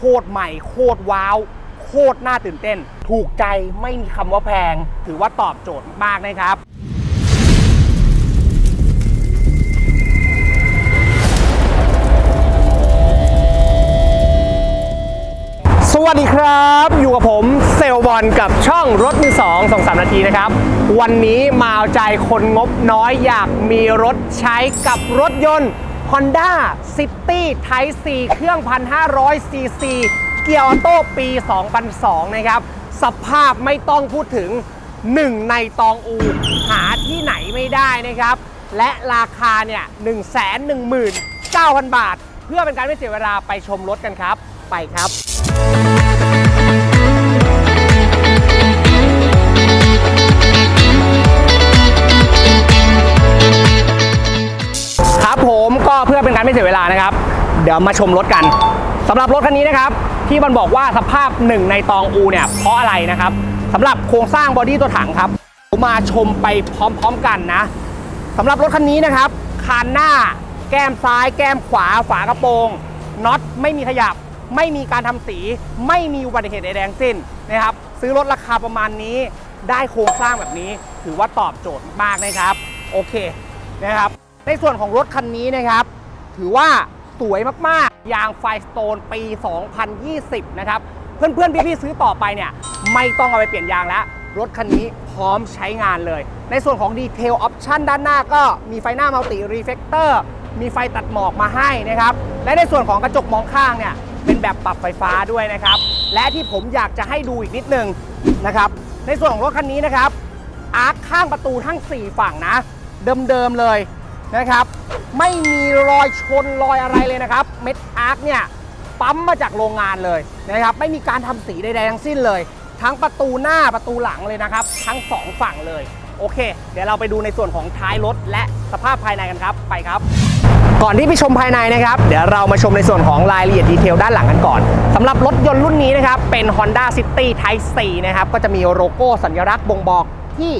โคตรใหม่ โคตรว้าว โคตรน่าตื่นเต้น ถูกใจไม่มีคำว่าแพง ถือว่าตอบโจทย์มากนะครับสวัสดีครับ อยู่กับผมเซลบอลกับช่องรถมือสองสองสามนาทีนะครับ วันนี้มาเอาใจคนงบน้อยอยากมีรถใช้กับรถยนต์ Honda City Type C เครื่อง 1,500 cc เกียร์ออโต้ปี 2002 นะครับ สภาพไม่ต้องพูดถึง1ในตองอู หาที่ไหนไม่ได้นะครับ และราคาเนี่ย 119,000 บาท เพื่อเป็นการไม่เสียเวลาไปชมรถกันครับ ไปครับ ไม่เสียเวลานะครับ เดี๋ยวมาชมรถกันสำหรับรถคันนี้นะครับ ที่มันบอกว่าสภาพหนึ่งในตองอูเนี่ยเพราะอะไรนะครับสำหรับโครงสร้างบอดี้ตัวถังครับมาชมไปพร้อมๆกันนะสำหรับรถคันนี้นะครับคานหน้า แก้มซ้าย แก้มขวาฝากระโปรงน็อตไม่มีขยับ ไม่มีการทำสี ไม่มีอุบัติเหตุใดๆทั้งสิ้นนะครับ ซื้อรถราคาประมาณนี้ ได้โครงสร้างแบบนี้ ถือว่าตอบโจทย์มากนะครับ โอเคนะครับ ในส่วนของรถคันนี้นะครับ ถือว่าสวยมากๆ ยางไฟสโตนปี 2020 นะครับ เพื่อนๆ พี่ๆ ซื้อต่อไปเนี่ย ไม่ต้องเอาไปเปลี่ยนยางแล้ว รถคันนี้พร้อมใช้งานเลย ในส่วนของดีเทลออปชันด้านหน้าก็มีไฟหน้ามัลติรีเฟกเตอร์มีไฟตัดหมอกมาให้นะครับ และในส่วนของกระจกมองข้างเนี่ย เป็นแบบปรับไฟฟ้าด้วยนะครับ และที่ผมอยากจะให้ดูอีกนิดนึงนะครับ ในส่วนของรถคันนี้นะครับอาร์คข้างประตูทั้ง 4 ฝั่งนะ เดิมๆเลย นะครับ ไม่มีรอยชนรอยอะไรเลยนะครับ เม็ดอาร์คเนี่ยปั๊มมาจากโรงงานเลยนะครับ ไม่มีการทำสีใดๆทั้งสิ้นเลย ทั้งประตูหน้าประตูหลังเลยนะครับ ทั้ง 2 ฝั่งเลย โอเค เดี๋ยวเราไปดูในส่วนของท้ายรถและสภาพภายในกันครับ ไปครับก่อนที่ไปชมภายในนะครับ เดี๋ยวเรามาชมในส่วนของรายละเอียดดีเทลด้านหลังกันก่อนสำหรับรถยนต์รุ่นนี้นะครับ เป็น Honda City Type C นะครับ ก็จะมีโลโก้สัญลักษณ์บ่งบอกที่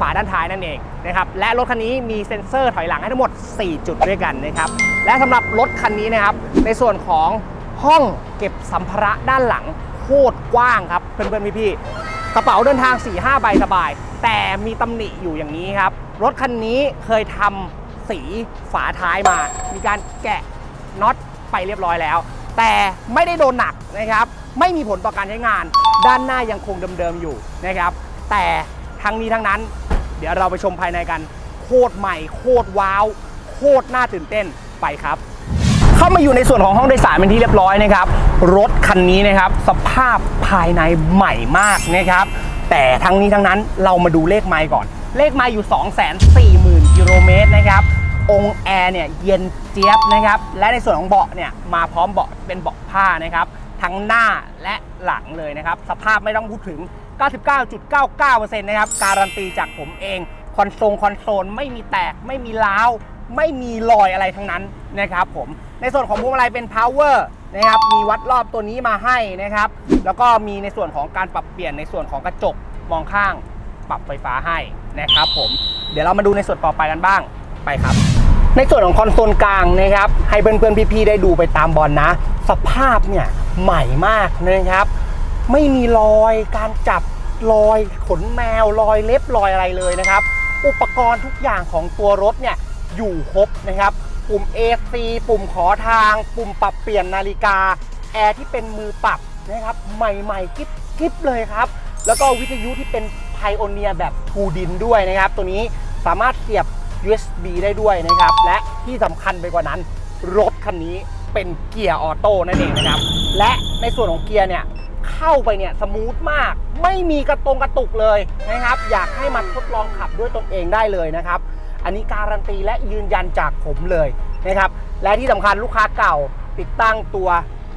ฝาด้านท้ายนั่นเองนะครับและรถคันนี้มีเซ็นเซอร์ถอยหลังให้ทั้งหมด 4 จุดด้วยกันนะครับและสำหรับรถคันนี้นะครับในส่วนของห้องเก็บสัมภาระด้านหลังโคตรกว้างครับเพื่อนๆพี่ๆกระเป๋าเดินทาง 4-5 ใบสบาย แต่มีตำหนิอยู่อย่างนี้ครับรถคันนี้เคยทำสีฝาท้ายมา มีการแกะน็อตไปเรียบร้อยแล้ว แต่ไม่ได้โดนหนักนะครับไม่มีผลต่อการใช้งาน ด้านหน้ายังคงเดิมๆอยู่นะครับแต่ทั้งนี้ทั้งนั้น เดี๋ยวเราไปชมภายในกัน โคตรใหม่ โคตรว้าว โคตรน่าตื่นเต้นไปครับ เข้ามาอยู่ในส่วนของห้องโดยสารเป็นที่เรียบร้อยนะครับ รถคันนี้นะครับ สภาพภายในใหม่มากนะครับ แต่ทั้งนี้ทั้งนั้นเรามาดูเลขไมล์ก่อน เลขไมล์อยู่ 240,000กิโลเมตรนะครับองแอร์เนี่ยเย็นเจี๊ยบนะครับ และในส่วนของเบาะเนี่ยมาพร้อมเบาะเป็นเบาะผ้านะครับ ทั้งหน้าและหลังเลยนะครับ สภาพไม่ต้องพูดถึง 99.99%นะครับ การันตีจากผมเอง คอนโซลคอนโซลไม่มีแตก ไม่มีล้าว ไม่มีรอยอะไรทั้งนั้นนะครับผม ในส่วนของพวงมาลัยเป็น power นะครับ มีวัดรอบตัวนี้มาให้นะครับ แล้วก็มีในส่วนของการปรับเปลี่ยนในส่วนของกระจกมองข้าง ปรับไฟฟ้าให้นะครับผม เดี๋ยวเรามาดูในส่วนต่อไปกันบ้าง ไปครับ ในส่วนของคอนโซลกลางนะครับ ให้เพื่อนๆพี่ๆได้ดูไปตามบอลนะสภาพเนี่ยใหม่มากนะครับ ไม่มีรอยการจับรอยขนแมวรอยเล็บรอยอะไรเลยนะครับ อุปกรณ์ทุกอย่างของตัวรถเนี่ยอยู่ครบนะครับ ปุ่ม AC ปุ่มขอทาง ปุ่มปรับเปลี่ยนนาฬิกา แอร์ที่เป็นมือปรับนะครับใหม่ๆกิ๊บกิ๊บเลยครับ แล้วก็วิทยุที่เป็นไพโอเนียแบบทูดินด้วยนะครับ ตัวนี้สามารถเสียบ USB ได้ด้วยนะครับ และที่สำคัญไปกว่านั้น รถคันนี้เป็นเกียร์ออโต้นั่นเองนะครับ และในส่วนของเกียร์เนี่ย เข้าไปเนี่ยสมูทมาก ไม่มีกระตรงกระตุกเลยนะครับ อยากให้มันทดลองขับด้วยตนเองได้เลยนะครับ อันนี้การันตีและยืนยันจากผมเลยนะครับ และที่สำคัญลูกค้าเก่าติดตั้งตัว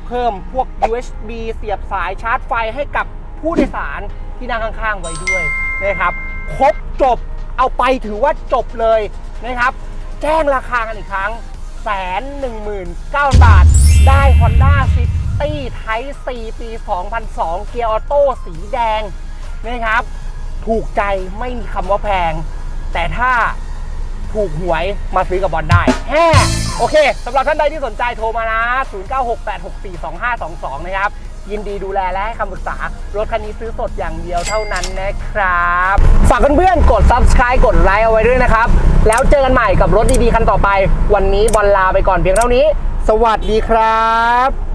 เพิ่มพวก USB เสียบสายชาร์จไฟให้กับผู้โดยสารที่นั่งข้างๆไว้ด้วยนะครับ ครบจบเอาไปถือว่าจบเลยนะครับ แจ้งราคากันอีกครั้งแสนหนึ่งหมื่นเก้าบาท ได้ Honda City Type C ปี 2002 เกียร์ออโต้สีแดงนะครับ ถูกใจไม่มีคำว่าแพง แต่ถ้าถูกหวยมาซื้อกับบอลได้แฮ่โอเคสำหรับท่านใดที่สนใจโทรมานะ 0968642522 นะครับ ยินดีดูแลและให้คำปรึกษา รถคันนี้ซื้อสดอย่างเดียวเท่านั้นนะครับ ฝากเพื่อนๆ กด subscribe กดไลค์เอาไว้ด้วยนะครับ แล้วเจอกันใหม่กับรถดีๆ คันต่อไป วันนี้บอลลาไปก่อนเพียงเท่านี้ สวัสดีครับ